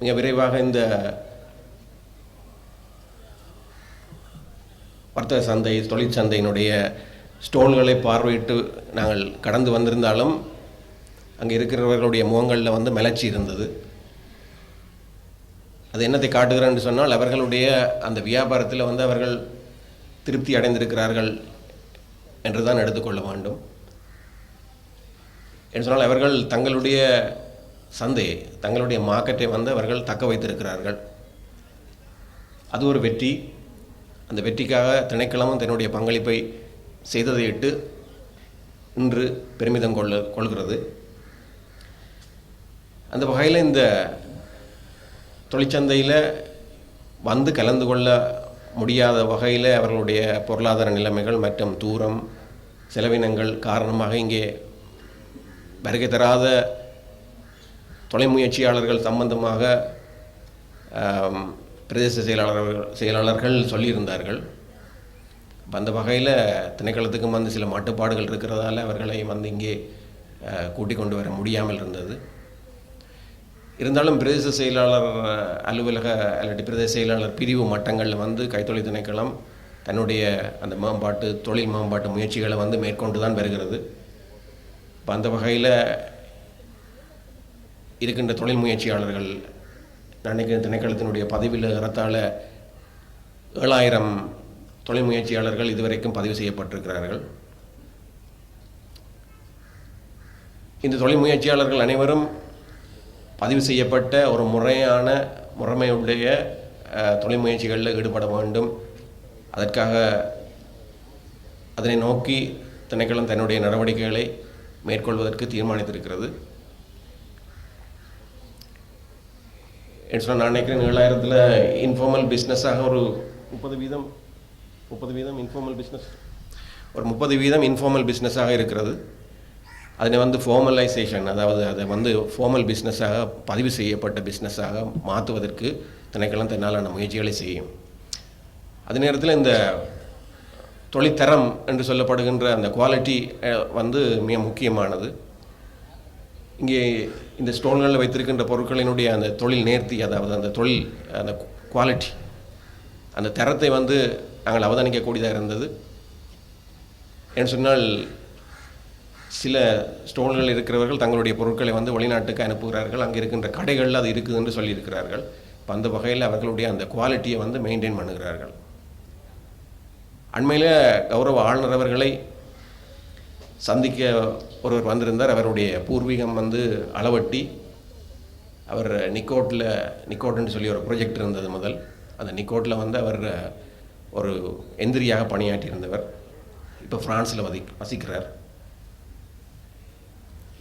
மிக விரைவாக இந்த வர்த்தக சந்தை தொழிற்சந்தையினுடைய ஸ்டோன்களை பார்வையிட்டு நாங்கள் கடந்து வந்திருந்தாலும் அங்கே இருக்கிறவர்களுடைய முகங்களில் வந்து மலர்ச்சி இருந்தது. அது என்னத்தை காட்டுகிறேன்னு சொன்னால் அவர்களுடைய அந்த வியாபாரத்தில் வந்து அவர்கள் திருப்தி அடைந்திருக்கிறார்கள் என்று தான் எடுத்துக்கொள்ள வேண்டும். என்று சொன்னால் அவர்கள் தங்களுடைய சந்தையை தங்களுடைய மார்க்கெட்டை வந்து அவர்கள் தக்க வைத்திருக்கிறார்கள். அது ஒரு வெற்றி. அந்த வெற்றிக்காக திணைக்களமும் தன்னுடைய பங்களிப்பை செய்ததையிட்டு இன்று பெருமிதம் கொள்ள கொள்கிறது. அந்த வகையில் இந்த தொழிற்சந்தையில் வந்து கலந்து கொள்ள முடியாத வகையில் அவர்களுடைய பொருளாதார நிலைமைகள் மற்றும் தூரம் செலவினங்கள் காரணமாக இங்கே வருகை தராத தொலை முயற்சியாளர்கள் சம்பந்தமாக பிரதேச செயலாளர்கள் செயலாளர்கள் சொல்லியிருந்தார்கள். அந்த வகையில் திணைக்களத்துக்கும் வந்து சில மாட்டுப்பாடுகள் இருக்கிறதால அவர்களை வந்து இங்கே கூட்டிக் கொண்டு வர முடியாமல் இருந்தது. இருந்தாலும் பிரதேச செயலாளர் அலுவலக அல்லது பிரதேச செயலாளர் பிரிவு மட்டங்களில் வந்து கைத்தொழில் திணைக்களம் தன்னுடைய அந்த மேம்பாட்டு தொழில் மேம்பாட்டு முயற்சிகளை வந்து மேற்கொண்டு தான் வருகிறது. இப்போ அந்த வகையில் இருக்கின்ற தொழில் முயற்சியாளர்கள் நான் திணைக்களத்தினுடைய பதவியில் ஏறத்தாழ ஏழாயிரம் தொழில் முயற்சியாளர்கள் இதுவரைக்கும் பதிவு செய்யப்பட்டிருக்கிறார்கள். இந்த தொழில் முயற்சியாளர்கள் அனைவரும் பதிவு செய்யப்பட்ட ஒரு முறையான முறைமையுடைய தொழில் முயற்சிகளில் ஈடுபட வேண்டும். அதற்காக அதனை நோக்கி திணைக்களம் தன்னுடைய நடவடிக்கைகளை மேற்கொள்வதற்கு தீர்மானித்திருக்கிறது. சொன்னால் நான் நினைக்கிறேன் ஏழாயிரத்தில் இன்ஃபார்மல் பிஸ்னஸாக ஒரு முப்பது வீதம் முப்பது வீதம் இன்ஃபார்மல் பிஸ்னஸ் ஒரு முப்பது வீதம் இன்ஃபார்மல் பிஸ்னஸாக இருக்கிறது. அதனை வந்து ஃபார்மலைசேஷன் அதாவது அதை வந்து ஃபார்மல் பிஸ்னஸாக பதிவு செய்யப்பட்ட பிஸ்னஸாக மாற்றுவதற்கு திணைக்களம் தன்னாலான முயற்சிகளை செய்யும். அதே நேரத்தில் இந்த தொழிற்தரம் என்று சொல்லப்படுகின்ற அந்த குவாலிட்டி வந்து மிக முக்கியமானது. இங்கே இந்த ஸ்டோன்களில் வைத்திருக்கின்ற பொருட்களினுடைய அந்த தொழில் நேர்த்தி அதாவது அந்த தொழில் அந்த குவாலிட்டி அந்த தரத்தை வந்து நாங்கள் அவதானிக்கக்கூடியதாக இருந்தது. ஏன்னு சொன்னால் சில ஸ்டோன்கள் இருக்கிறவர்கள் தங்களுடைய பொருட்களை வந்து வெளிநாட்டுக்கு அனுப்புகிறார்கள். அங்கே இருக்கின்ற கடைகளில் அது இருக்குது என்று சொல்லியிருக்கிறார்கள். இப்போ அந்த வகையில் அவர்களுடைய அந்த குவாலிட்டியை வந்து மெயின்டைன் பண்ணுகிறார்கள். அண்மையில் கௌரவ ஆளுநர் அவர்களை சந்திக்க ஒருவர் வந்திருந்தார். அவருடைய பூர்வீகம் வந்து அளவட்டி. அவர் நிக்கோட்டில் நிக்கோட்னு சொல்லி ஒரு ப்ரொஜெக்ட் இருந்தது முதல். அந்த நிக்கோட்டில் வந்து அவர் ஒரு எந்திரியாக பணியாற்றியிருந்தவர். இப்போ ஃப்ரான்ஸில் வதி வசிக்கிறார்.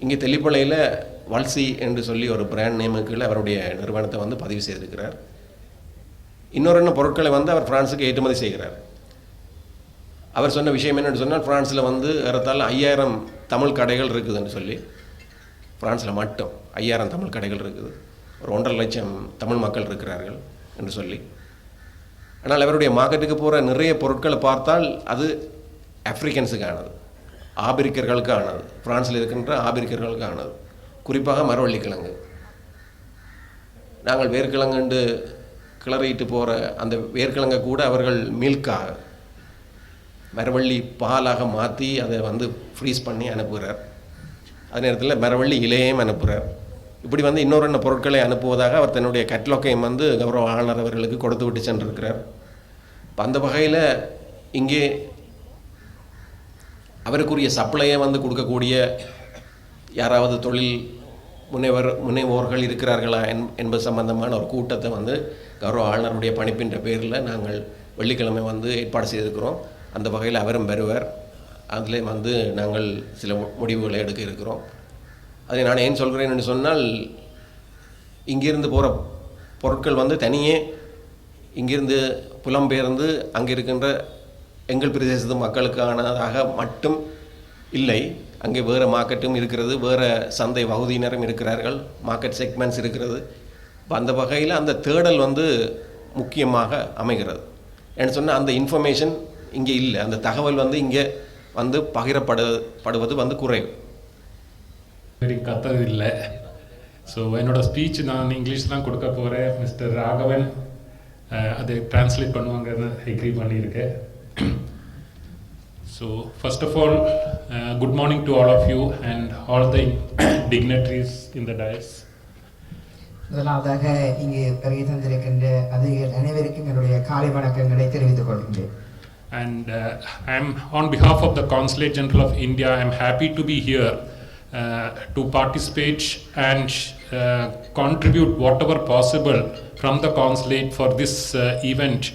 இங்கே தெல்லிப்பளையில் வல்சி என்று சொல்லி ஒரு பிராண்ட் நேமுக்குள்ள அவருடைய நிறுவனத்தை வந்து பதிவு செய்திருக்கிறார். இன்னொரு என்ன பொருட்களை வந்து அவர் ஃப்ரான்ஸுக்கு ஏற்றுமதி செய்கிறார். அவர் சொன்ன விஷயம் என்னென்னு சொன்னால் பிரான்ஸில் வந்து ஏறத்தால் ஐயாயிரம் தமிழ் கடைகள் இருக்குதுன்னு சொல்லி பிரான்ஸில் மட்டும் ஐயாயிரம் தமிழ் கடைகள் இருக்குது. ஒரு ஒன்றரை லட்சம் தமிழ் மக்கள் இருக்கிறார்கள் என்று சொல்லி. ஆனால் அவருடைய மார்க்கெட்டுக்கு போகிற நிறைய பொருட்களை பார்த்தால் அது ஆப்பிரிக்கன்ஸுக்கானது ஆபிரிக்கர்களுக்கானது பிரான்ஸில் இருக்கின்ற ஆபிரிக்கர்களுக்கானது. குறிப்பாக மரவள்ளிக்கிழங்கு நாங்கள் வேர்க்கிழங்குண்டு கிளறிட்டு போகிற அந்த வேர்க்கிழங்கை கூட அவர்கள் மில்காக மரவள்ளி பாலாக மாற்றி அதை வந்து ஃப்ரீஸ் பண்ணி அனுப்புகிறார் அதே நேரத்தில் மரவள்ளி இலையையும் அனுப்புகிறார் இப்படி வந்து இன்னொரு என்ன பொருட்களை அனுப்புவதாக அவர் தன்னுடைய கட்லோக்கையும் வந்து கௌரவ ஆளுநர் அவர்களுக்கு கொடுத்து விட்டு சென்றிருக்கிறார். இப்போ அந்த வகையில் இங்கே அவருக்குரிய சப்ளையை வந்து கொடுக்கக்கூடிய யாராவது தொழில் முனைவர் முனைவோர்கள் இருக்கிறார்களா என் என்பது சம்பந்தமான ஒரு கூட்டத்தை வந்து கௌரவ ஆளுநருடைய பணிப்பின்ற பேரில் நாங்கள் வெள்ளிக்கிழமை வந்து ஏற்பாடு செய்திருக்கிறோம். அந்த வகையில் அவரும் வருவார். அதிலே வந்து நாங்கள் சில மு- முடிவுகளை எடுக்க இருக்கிறோம். அதை நான் ஏன் சொல்கிறேன் என்று சொன்னால் இங்கிருந்து போகிற பொருட்கள் வந்து தனியே இங்கிருந்து புலம்பெயர்ந்து அங்கே இருக்கின்ற எங்கள் பிரதேசத்து மக்களுக்கானதாக மட்டும் இல்லை அங்கே வேறு மார்க்கெட்டும் இருக்கிறது வேறு சந்தை வகுதியினரும் இருக்கிறார்கள் மார்க்கெட் செக்மெண்ட்ஸ் இருக்கிறது. இப்போ அந்த வகையில் அந்த தேடல் வந்து முக்கியமாக அமைகிறது. ஏன்னு சொன்னால் அந்த இன்ஃபர்மேஷன் இங்கே இல்லை. அந்த தகவல் வந்து இங்கே வந்து பகிரப்படு படுவது வந்து குறைவு. வெரி கத்தது இல்லை. ஸோ என்னோட ஸ்பீச் நான் இங்கிலீஷ் தான் கொடுக்க போகிறேன் மிஸ்டர் ராகவன் அதை டிரான்ஸ்லேட் பண்ணுவாங்கன்னு எக்ரி பண்ணியிருக்கேன். So first of all good morning to all of you and all the dignitaries in the dais முதலாவதாக இங்கு வருகை தந்திருக்கின்ற அதிகாரிகள் அனைவருக்கும் என்னுடைய காலை வணக்கங்களை தெரிவித்துக் கொள்கின்றேன். And uh, I'm on behalf of the Consulate General of India, I'm happy to be here uh, to participate and uh, contribute whatever possible from the consulate for this event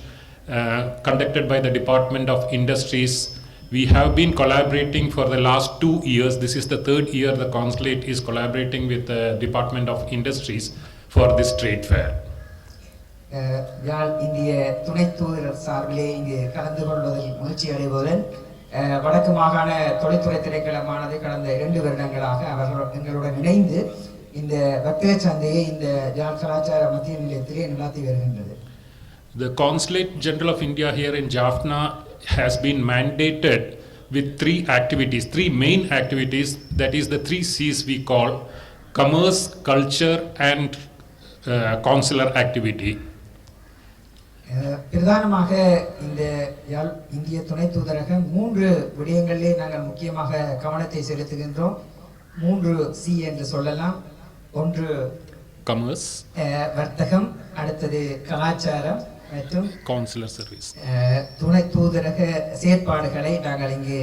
conducted by the Department of Industries. We have been collaborating for the last two years. This is the third year the consulate is collaborating with the Department of Industries for this trade fair. யாழ் இந்திய துணை தூதரர் சார்பிலே இங்கு கலந்து கொள்வதில் மகிழ்ச்சி அடைவதுடன் வடக்கு மாகாண தொழில்துறை திணைக்களமானது கடந்த இரண்டு வருடங்களாக அவர்கள் எங்களுடன் இணைந்து இந்த வர்த்தக சந்தையை இந்த யாழ் கலாச்சார மத்திய நிலையத்திலே நடாத்தி வருகின்றது The Consulate General of India here in Jaffna has been mandated with three activities, three main activities, that is the three C's we call commerce, culture, and uh, consular activity. பிரதானமாக இந்த யாழ் இந்திய துணை தூதரகம் மூன்று விடயங்களிலே நாங்கள் முக்கியமாக கவனத்தை செலுத்துகின்றோம். மூன்று சி என்று சொல்லலாம். ஒன்று அஹ், வர்த்தகம். அடுத்தது கலாச்சாரம் மற்றும் service. அஹ், துணை தூதரக செயற்பாடுகளை நாங்கள் இங்கே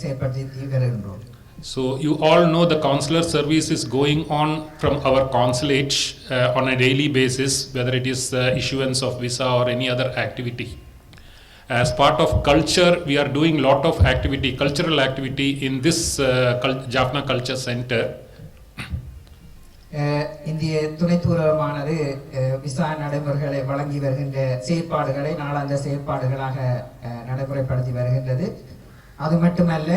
செயற்படுத்தி வருகின்றோம் So you all know the consular service is going on from our consulate uh, on a daily basis, whether it is the issuance of visa or any other activity. As part of culture, we are doing lot of activity, cultural activity in this uh, cul- Jaffna Culture Center. அஹ், இந்திய துணை தூதரகமானது அஹ், visa நடைமுறைகளை வழங்கி வருகின்ற செயற்பாடுகளை நாளாந்த செயற்பாடுகளாக அஹ், நடைமுறைப்படுத்தி வருகின்றது அது மட்டுமல்ல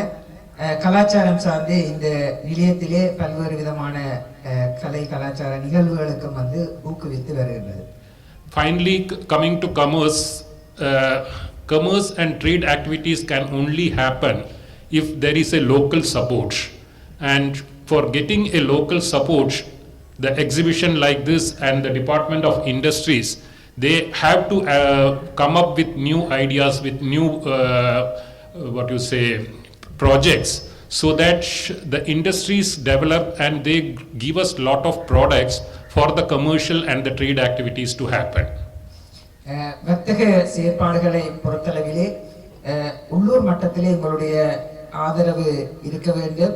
கலாச்சாரம் சார்ந்து இந்த நிலையத்திலே பல்வேறு விதமான அஹ், கலை கலாச்சார நிகழ்வுகளுக்கும் வந்து ஊக்குவித்து வருகின்றது Finally, c- coming to commerce, uh, commerce and trade activities can only happen if there is a local support. And for getting a local support, the exhibition like this and the Department of Industries, they have to uh, come up with new ideas, with new, projects, so that sh- the industries develop and they g- give us lot of products for the commercial and the trade activities to happen. Eh, வர்த்தக செயற்பாடுகளை பொறுத்தளவிலே eh, உள்ளூர் மட்டத்திலே உங்களுடைய ஆதரவு இருக்க வேண்டும்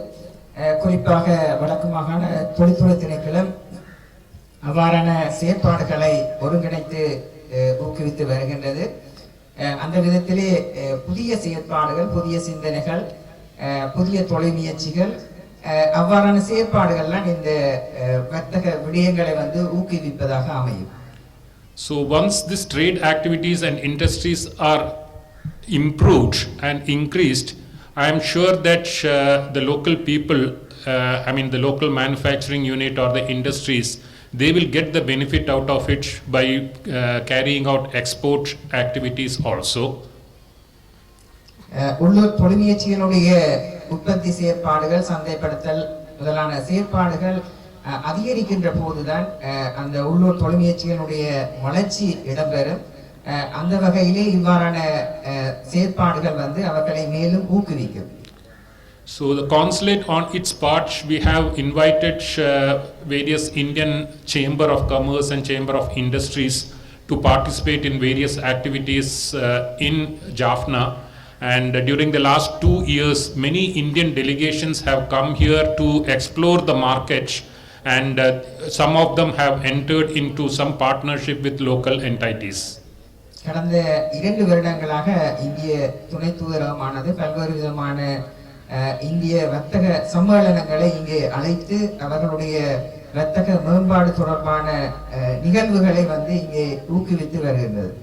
eh, குறிப்பாக வடக்கு மாகாண தொழில்துறை திணைக்களம் அவ்வாறான செயற்பாடுகளை ஒருங்கிணைத்து ஊக்குவித்து வருகின்றது அந்த விதத்திலே புதிய செயற்பாடுகள் புதிய சிந்தனைகள் புதிய தொலை முயற்சிகள் அஹ், அவ்வாறான செயற்பாடுகள்லாம் இந்த அஹ், வர்த்தக விடயங்களை வந்து ஊக்குவிப்பதாக அமையும் So once these trade activities and industries are improved and increased, I am sure that uh, the local people, uh, I mean the local manufacturing unit or the industries, they will get the benefit out of it by uh, carrying out export activities also. உள்ளூர் தொழில்முயற்சிகளுடைய உற்பத்தி செயற்பாடுகள் சந்தைப்படுத்தல் முதலான செயற்பாடுகள் அதிகரிக்கின்ற போதுதான் அந்த உள்ளூர் தொழில் வளர்ச்சி இடம்பெறும் அந்த வகையிலே இவ்வாறான செயற்பாடுகள் வந்து அவர்களை மேலும் ஊக்குவிக்கும் So the consulate on its part, we have invited uh, various Indian Chamber of Commerce and Chamber of Industries to participate in various activities uh, in Jaffna. And uh, during the last two years, many Indian delegations have come here to explore the market and uh, some of them have entered into some partnership with local entities. கடந்த இரண்டு வருடங்களாக இந்திய துணை தூதரகமானது பல்வேறு விதமான இந்திய வர்த்தக சம்மேளனங்களை இங்கே அழைத்து அவர்களுடைய வர்த்தக மேம்பாடு தொடர்பான நிகழ்வுகளை வந்து இங்கே ஊக்குவித்து வருகின்றது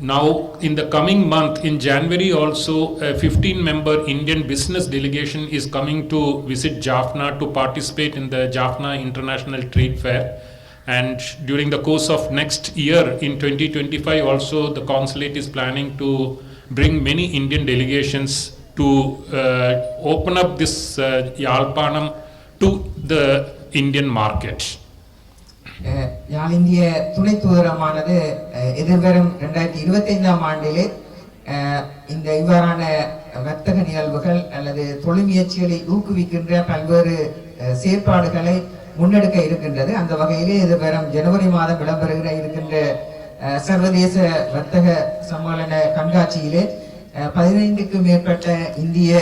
Now, in the coming month, in January also, a 15-member Indian business delegation is coming to visit Jaffna to participate in the Jaffna International Trade Fair. And during the course of next year, in 2025, also the consulate is planning to bring many Indian delegations to uh, open up this uh, Yalpanam to the Indian market. யாழ் இந்திய துணை தூதரமானது எதிர்வரும் ரெண்டாயிரத்தி இருபத்தைந்தாம் ஆண்டிலே இந்த இவ்வாறான வர்த்தக நிகழ்வுகள் அல்லது தொழில் முயற்சிகளை ஊக்குவிக்கின்ற பல்வேறு செயற்பாடுகளை முன்னெடுக்க இருக்கின்றது. அந்த வகையிலே எதிர்வரும் ஜனவரி மாதம் இடம்பெறுகிற இருக்கின்ற சர்வதேச வர்த்தக சம்மேளன கண்காட்சியிலே பதினைந்துக்கும் மேற்பட்ட இந்திய